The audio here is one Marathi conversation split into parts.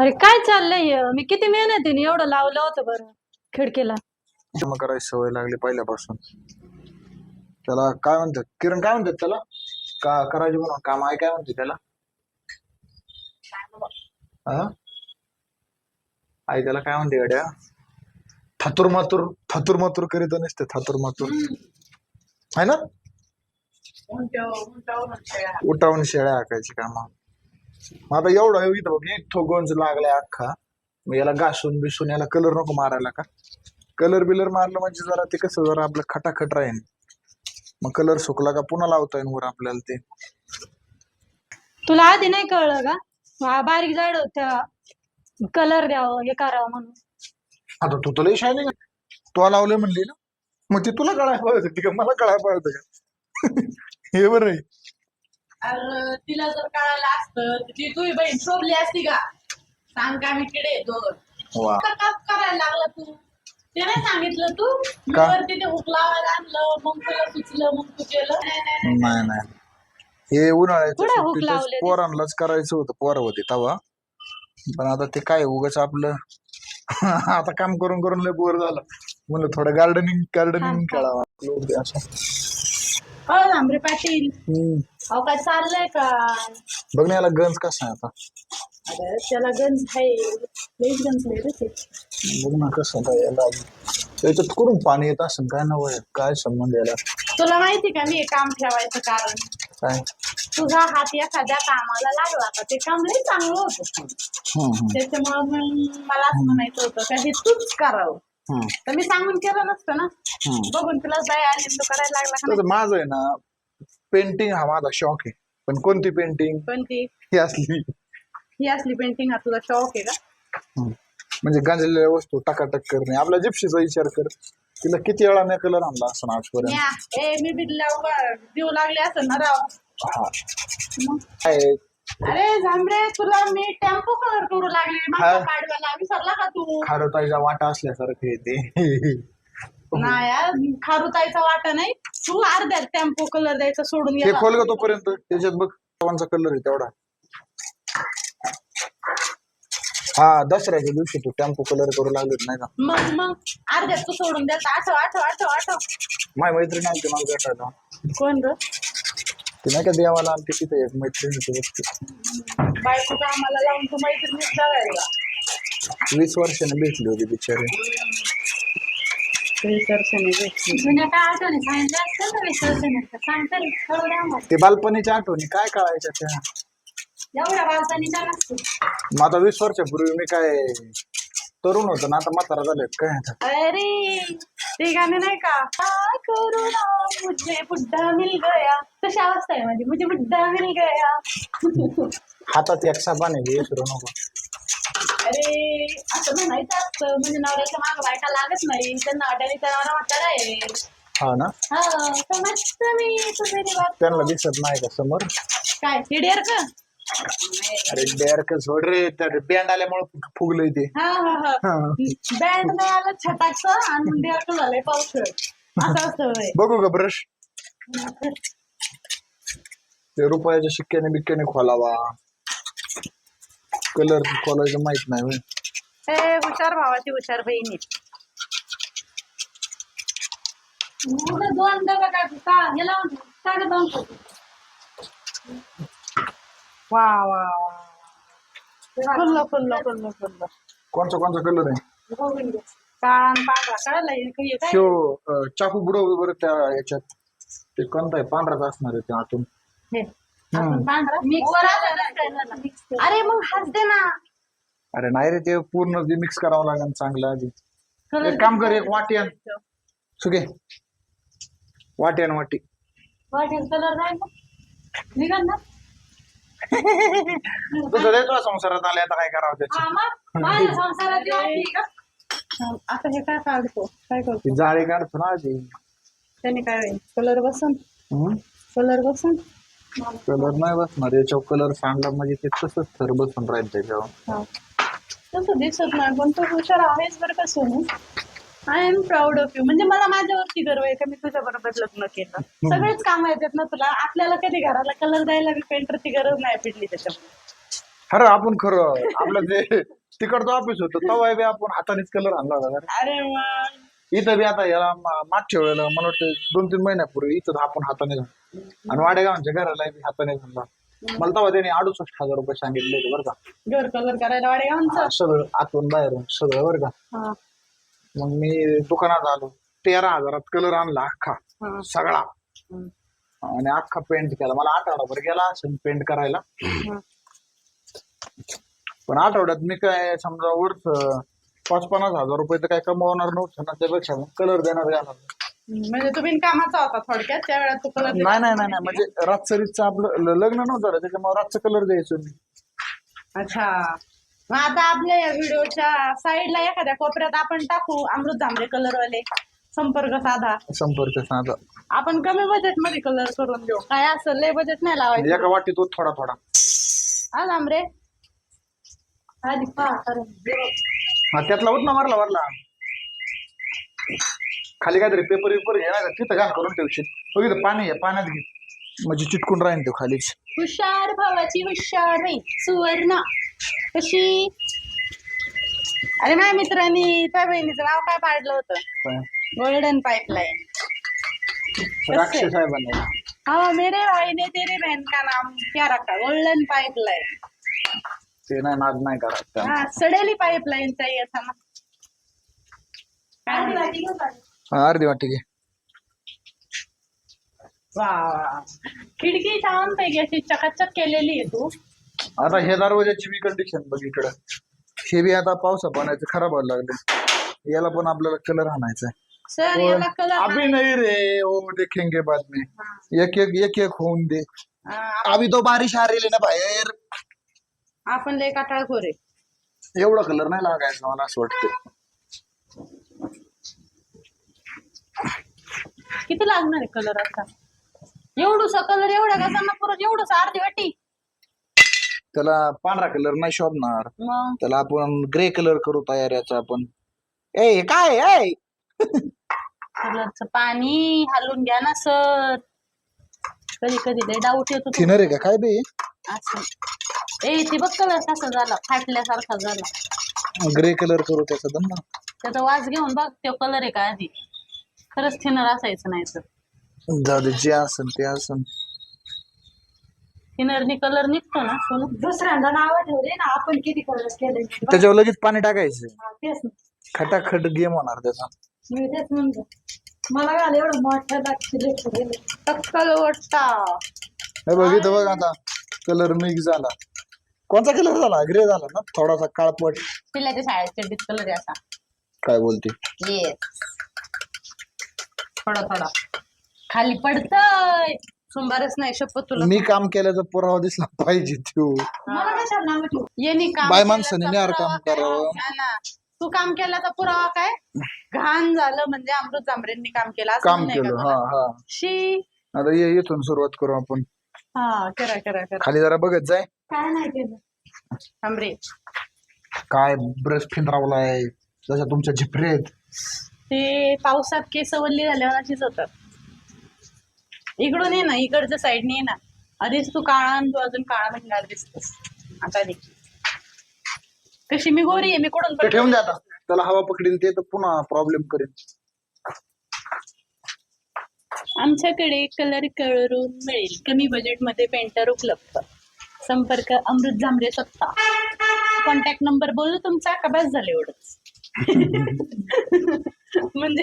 अरे काय चाललंय? हे? मी किती मेहनतीने एवढं लावलं होतं बरं खिडकीला. मग करायची सवय लागली पहिल्यापासून. त्याला काय म्हणतात? किरण काय म्हणतात त्याला? का करायची म्हणून काम आहे काय म्हणते त्याला? हा आई त्याला काय म्हणते गड्या? थातुर मातुर थातुर मातुर करीत नसते थातुर मातुर. आहे ना? उठावून शेळ्या हाकायची काम. मग आता एवढं इथं बघ इथं गोंज लागलाय अख्खा. मग याला घासून बिसून याला कलर नको मारायला का? कलर बिलर मारलं म्हणजे जरा ते कसं जरा आपलं खटाखट राहील मग कलर सुकला का पुन्हा लावता येईल वर आपल्याला ते. तुला आधी नाही कळलं का? बारीक जाड होत्या. कलर द्यावं हे करावं म्हणून. आता तू तुला शायनिंग तो लावले म्हणली ना. मग ती तुला कळायला पाहिजे होती का? मला कळायला पाहिजे होतं का? हे बरं आहे. अरे तिला जर कळालं असतं ती तुझी बहीण शोभली असती का? सांग का मी किडे येतो वा. का करायला लागला तू. ते नाही सांगितलं तू मी का? वरती ते हुक लावायला आणलं मग तुला सुचलं मग तू केलं. नाही, नाही, नाही. नाही नाही. हे उन्हाळ्याच्या कुठं हुक सुट्टीतच लावले ते? पोरांनाच करायचं होतं पोरं होते तवा पण आता ते काय उगाच आपलं आता काम करून करून लय बोर झालं. म्हणलं थोडं गार्डनिंग गार्डनिंग खेळावं. लोक ते असं हो नांबरे पाटील. हम्म. अहो काय चाललंय का बघ ना याला गंज कसा आहे आता. अरे त्याला गंज आहे. लईच गंज आहे रे ते. बघ ना कसं काय याला. त्याच्यात कुठून पाणी येत असेल काय नाव आहे काय संबंध याला? तुला माहिती का मी हे काम ठेवायचं कारण? काय? तुझा हात एखाद्या कामाला लागला का? ते काम लई चांगलं होतं. हम्म, हम्म, त्याच्यामुळे मग मला असं म्हणायचं होतं का हे तूच करावं. तर मी सांगून केलं नसतं ना. बघून तुला बाय आली तू करायला लागला का तसं माझं आहे ना पेंटिंग हा माझा शौक आहे. पण कोणती पेंटिंग पण ती ही असली. ही असली पेंटिंग हा तुझा शौक आहे का? हम्म. म्हणजे गांजलेल्या वस्तू टकाटक करणे आपल्या जिप्शीचा विचार कर. तिला किती वेळा मी कलर आणला असं आजपर्यंत? ए मी बिल्ला देऊ लागले असं ना राव. हा. मग, काय? अरे झांबरे तुला मी टेम्पो कलर करू लागले. हा. माझ्या पाडव्याला विसरला का तू? खारोताईचा वाटा असल्यासारखे ते. नाही यार, खारुताईचा वाटा नाही. तू अर्ध्या टेम्पो कलर द्यायचा सोडून हे गेला. खोल ग तोपर्यंत. त्याच्यात बघ सर्वांचा कलर आहे तेवढा. हा दसऱ्याच्या दिवशी तू टेम्पो कलर करू लागलेत नाही का? मग मग. अर्ध्यात तू सोडून द्यायचा आठव आठव आठव आठव. माझी मैत्रीण आली मला भेटायला. कोण ग? ती नाही का देवाला आमची तिथे एक मैत्रीण होती बघ ती. बायको आम्हाला लावून तू मैत्रिणीच वीस वर्षाने भेटली होती बिचारी. जुन्या काय आठवणी सांगितल्या असतील ना विश्वासाने सांगता कळू द्या आम्हाला. ते बालपणीच्या आठवणी काय कळायच्या त्या? एवढ्या मग आता वीस वर्षापूर्वी मी काय तरुण होतो ना आता म्हातारा झालेत काय आता? अरे ते गाणं नाही का? काय करू ना. मुझे बुड्ढा मिल गया. कशी अवस्था आहे माझी. मुझे बुड्ढा मिल गया. हातात एक साबण आहे हे विसरू नको. अरे असं म्हणायचं असतं म्हणजे नवऱ्याच्या माग बायका लागत नाही. त्यांना त्या नवरा म्हातारा आहे हा ना? हा समजतं मी तुझे त्यांना दिसत नाही का समोर? काय हिडियर का? अरे डेअर सोड रे. त्या बँड आल्यामुळे फुगलंय ते. हा हा हा. हा. बँड नाही आलं छटाकचं आणि डेअर झालंय पावसाळ. असं असतं होय. बघू का ब्रश ते रुपयाच्या शिक्क्याने बिक्क्याने खोलावा. कलर खोलायचं माहीत नाही होय. हे हुशार भावाची हुशार बहिणी एवढं दोन डबा काय का? हे लावून ठेव. लावून ठेव. वा वा फुल्ल फुल्ल फुल्ल फुल्ल कोणचा कोणचा कलर आहे? काळा आणि पांढरा. कळलं हे काय? शो चाकू बुडव बरं त्या याच्यात. ते कोणता आहे? पांढराच असणार आहे त्या आतून. हे. पांढरा. अरे मग हस दे ना. अरे नाही रे ते पूर्ण ते मिक्स करावं लागेल चांगलं आधी. एक काम कर एक वाटी आण. सुके. वाटी आण वाटी. वाटेल कलर जाईल ना? निघाल ना? तुझं दे तुला संसारात आले आता काय करावं त्याची? हा मग. माझ्या संसाराची वाटी का आता हे काय काढतो? काय करतो? ती जाळी काढतो ना आधी. त्याने काय होईल? कलर बसन? कलर बसन. कलर नाही बसणार याच्यावर कलर सांडला म्हणजे ते तसंच थर बसून राहील त्याच्यावर. हा. तसं दिसत नाही पण तू हुशार आहेस बरं का Sonu. I am proud of you म्हणजे मला माझ्यावरती गर्व आहे का मी तुझ्या बरोबर लग्न केलं? सगळेच काम येतात ना तुला. आपल्याला कधी घराला कलर द्यायला बी पेंटरची गरज नाही पडली त्याच्यामुळे. अरे आपण खरं आपलं जे तिकडचं ऑफिस होतं तेव्हा बी आपण हातानेच कलर आणला होता? अरे मग इथं बी आता याला मा- मागच्या वेळेला मला वाटतं दोन तीन महिन्यापूर्वी इथं आपण हाताने झालो. आणि वाडेगावच्या घराला बी हाताने झाला. मला तेव्हा त्याने अडुसष्ट हजार रुपये सांगितले होते बरं का. घर कलर करायला आमचं सगळं आतून बाहेरून सगळं बरं का. हा. मग मी दुकानात आलो. तेरा हजारात कलर आणला अख्खा हा. सगळा. हम्म. आणि अख्खा पेंट केला. मला आठवडाभर गेला असेल पेंट करायला. हा. पण आठवड्यात मी काय समजा वर्ष पाच पन्नास हजार रुपये तर काय कमवणार नव्हतं. ना त्यापेक्षा मग कलर देणार जाणार म्हणजे तुम्ही कामाचा होता थोडक्यात त्या वेळात तू कलर नाही नाही नाही नाही, म्हणजे रातसरीचं आपलं ल- लग्न नव्हतं रे, त्याच्यामुळे रातचं कलर द्यायचो मी. अच्छा. मग आता आपल्या या व्हिडिओच्या साईडला एखाद्या कोपऱ्यात आपण टाकू अमृत जांभरे कलर वाले संपर्क साधा. संपर्क साधा. आपण कमी बजेटमध्ये कलर करून देऊ. काय असं लय बजेट नाही लावायचं. एका वाटीत तो थोडा थोडा हा जांभरे आधी पहा करून. हा त्यातला उठला मारला मारला. खाली काहीतरी पेपर पेपर घे ना का तिथं घाण करून ठेवशील. इथं पाणी आहे पाण्यात घे. म्हणजे चिटकून राहीन तो खालीच. हुशार भावाची हुशार नाही सुवर्ण. कशी? अरे माझ्या मित्रांनी त्या बहिणीचं नाव काय पाडलं होतं? गोल्डन पाइपलाइन राक्षस आहे बनले हाँ मेरे भाई ने तेरे बहन का नाम क्या रखा? गोल्डन पाइपलाइन ते नाही नाद नाही करायचं हाँ सड़ेली पाइपलाइन चाहिए था ना। काय म्हणते? हा, अर्धी वाटी घे वा खिडकी छान पैकी अशी चकाचक केलेली आहे तू। आता हे दरवाजाची बी कंडिशन बघ इकडं। हे बी आता पावसा पाण्याचं खराब व्हायला लागले याला पण आपल्याला कलर आणायचा आहे. सर याला कलर अभी नहीं रे वो देखेंगे बाद में। एक एक एक एक होऊन दे। हाँ, अभी तो बारिश आ रही है ना बाहेर आपण लय काटाळखोर आहे. एवढा कलर नाही लागायचा मला असं वाटतं किती लागणार आहे कलर आता? एवढूसा कलर एवढा कसा परत एवढंच अर्धी वाटी. त्याला पांढरा कलर नाही शोधणार मग? त्याला आपण ग्रे कलर करू तयार याचा आपण. ए हे काय ए! कलरचं पाणी हलवून घ्या ना सर. कधी कधी लय डाऊट येतो तो. थिनर आहे का? काय बे? असं. ए ते बघ कलर कसा झाला फाटल्यासारखा झाला. ग्रे कलर करू त्याचा दम ना. त्याचा वास घेऊन बघ तो कलर आहे का आधी. खरंच थिनर असायचं नाही तर. जाऊ दे जे असन ते असन. थिनरनी कलर निघतो ना सोनू. दुसऱ्यांदा नाव ठेवले ना आपण किती कलर केले? त्याच्यावर लगेच पाणी टाकायचं. हा, तेच ना. खटाखट गेम होणार त्याचा. मी तेच म्हणतो. मला काय एवढं मोठं गेले टक्कल वाटता हे बघ इथं बघ आता. कलर मिक्स झाला. कोणता कलर झाला? ग्रे झाला ना? थोडासा काळपट. पिल्ल्याच्या शाळेत चड्डीत कलर असा. काय बोलते? येस थोडा थोडा. खाली पडतय. सोमवारच नाही शपथ तुला. मी काम केल्याचा पुरावा दिसला पाहिजे त्यो. मला कशाला नाव ठेवू येणे काम बाय केल्याचा माणसाने नाही यार काम पुरावा काय? करावं. हा ना. तू काम केल्याचा पुरावा काय? घाण झालं म्हणजे अमृत जांभरेंनी काम केलं असं काम नाही का केलं? हा हा. शी. आता ये इथून सुरुवात करू आपण. हा करा करा करा. खाली जरा बघत जाय. काय नाही केलं. थांबरे. काय ब्रश फिंदरावलाय? जशा तुमच्या झिपरे आहेत. ते पावसात केस वल्ली झाल्यावर अशीच होतात. इकडून ये ना इकडच्या साईडने ये ना. आधीच तू काळा आणि तू अजून काळा भिंगार दिसतोस. आता दे. कशी मी गोरी आहे मी कुठून ते पण ठेवून द्या आता. त्याला हवा पकडील ते तर पुन्हा प्रॉब्लेम करेल आमच्याकडे कलर करून मिळेल. कमी बजेटमध्ये पेंटर उपलब्ध. संपर्क अमृत जांभरे सत्ता कॉन्टॅक्ट नंबर बोलू तुमचा का बस झाले एवढंच? म्हणजे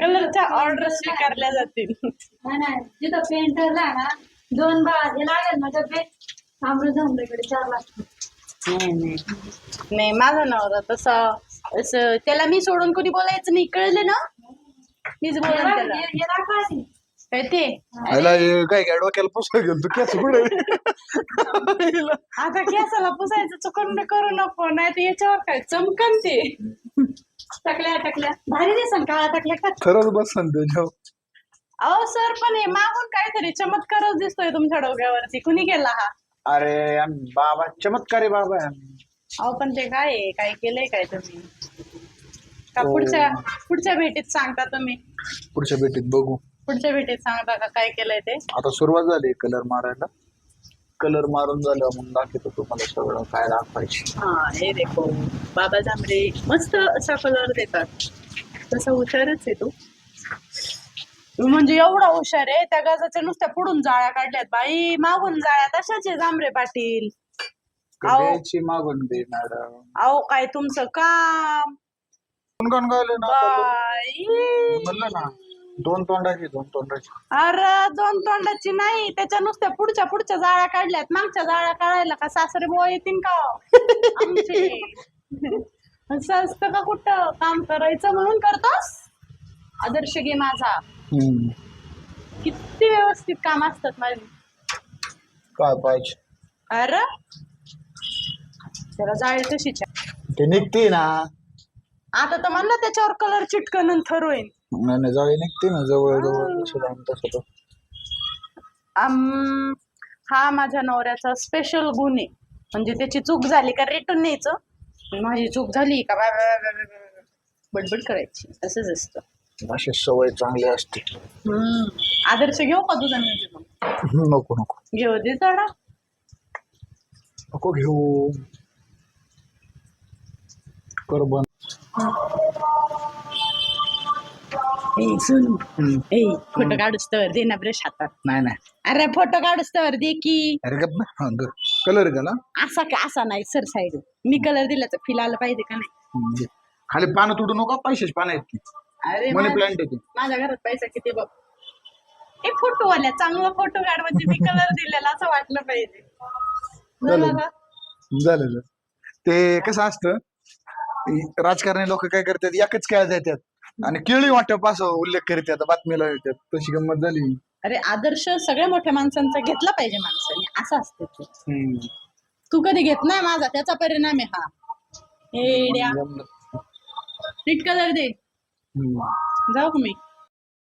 कलरच्या ऑर्डर स्वीकारल्या जातील. नाही नाही. जिथं पेंटरला ना दोन बा हे लागेल ना डबे? अमृत जांभरेकडे चार लागतील नाही नाही. नाही माझं नव्हतं तसं असं त्याला मी सोडून कोणी बोलायचं नाही. कळलं ना? मीच बोलून त्याला. काय हे काय काय डोक्याला पुस्तक गेलो तू केस कुठे आता केसाला पुसायचं चुकून करू नको नाही तर याच्यावर काय चमकन ते. टाकल्या टाकल्या. भारी दिसन काळा टाकल्या का? खरंच बसन त्याच्यावर अहो सर पण हे मागून काहीतरी चमत्कारच दिसतोय तुमच्या डोक्यावरती. कुणी केला हा? अरे आम्ही बाबा चमत्कारी बाबा आहे. आम्ही. अहो पण ते काय आहे? काय केलंय काय तुम्ही? का हो. पुढच्या पुढच्या भेटीत सांगता तुम्ही? पुढच्या भेटीत बघू. पुढच्या भेटीत सांगता का? काय केलंय ते? आता सुरुवात झाली कलर मारायला. कलर मारून झालं मग दाखवतो तुम्हाला सगळं काय दाखवायचे. हा हे देखो. बाबा जांभरे मस्त असा कलर देतात. तसा हुशारच आहे तू. म्हणजे एवढा हुशार आहे त्या गाजाच्या नुसत्या पुढून जाळ्या काढल्यात बाई. मागून जाळ्या तशाच आहे जांभरे पाटील. द्यायची मागून दे मॅडम? अहो काय तुमचं काम? कोण गावले ना आता? बाई. म्हणलं ना दोन तोंडाची दोन तोंडाची अरे दोन तोंडाची नाही त्याच्या नुसत्या पुढच्या पुढच्या जाळ्या काढल्यात. मागच्या जाळ्या काढायला का सासरे बुवा येतील का हो? आमचे. असं असतं का कुठं? काम करायचं म्हणून करतोस? आदर्श घे माझा. हम्म. किती व्यवस्थित काम असतात माझे. काय पाहिजे? अरे त्याला जाळी तशीच आहे. ते निघते ना. आता तर म्हणलं त्याच्यावर कलर चिटकन आणि ठरवेन नाही नाही, जाळी निघते ना जवळ जवळ तसं तो. आम, हा माझ्या नवऱ्याचा स्पेशल गुण आहे म्हणजे त्याची चूक झाली का रिटर्न न्यायचं? माझी चूक झाली का? बा- बा- बा- बा- बा- बा- बडबड करायची. असंच असतं. अशी सवय चांगली असते. हम्म. आदर्श घेऊ का तुझा म्हणजे मग? नको नको. घेऊ दे जरा. नको घेऊ. कर बंद. ए फोटो काढूस तर दे ना ब्रश हातात. नाही नाही. अरे फोटो काढूस तर दे की. अरे गप हा. कलर का ना असा का असा नाही सर साईड मी कलर दिला तर फील आलं पाहिजे का नाही. खाली पानं तुडू नका पैशाची पानं आहेत ती. अरे मनी मा- प्लांट माझ्या घरात पैसा किती बघ. ए फोटो आल्या चांगला फोटो काढ म्हणजे मी कलर दिलेला असं वाटलं पाहिजे. झालं. ते कसं असतं राजकारणी लोक काय करतात? एकच काय देतात. आणि केळी वाटप असं उल्लेख करतात बातमीला येतात. तशी गंमत झाली. अरे आदर्श सगळ्या मोठ्या माणसांचा घेतला पाहिजे माणसाने असं असते ते. कधी घेत नाही माझा त्याचा परिणाम आहे हा. नीट कलर दे. जाऊ मी?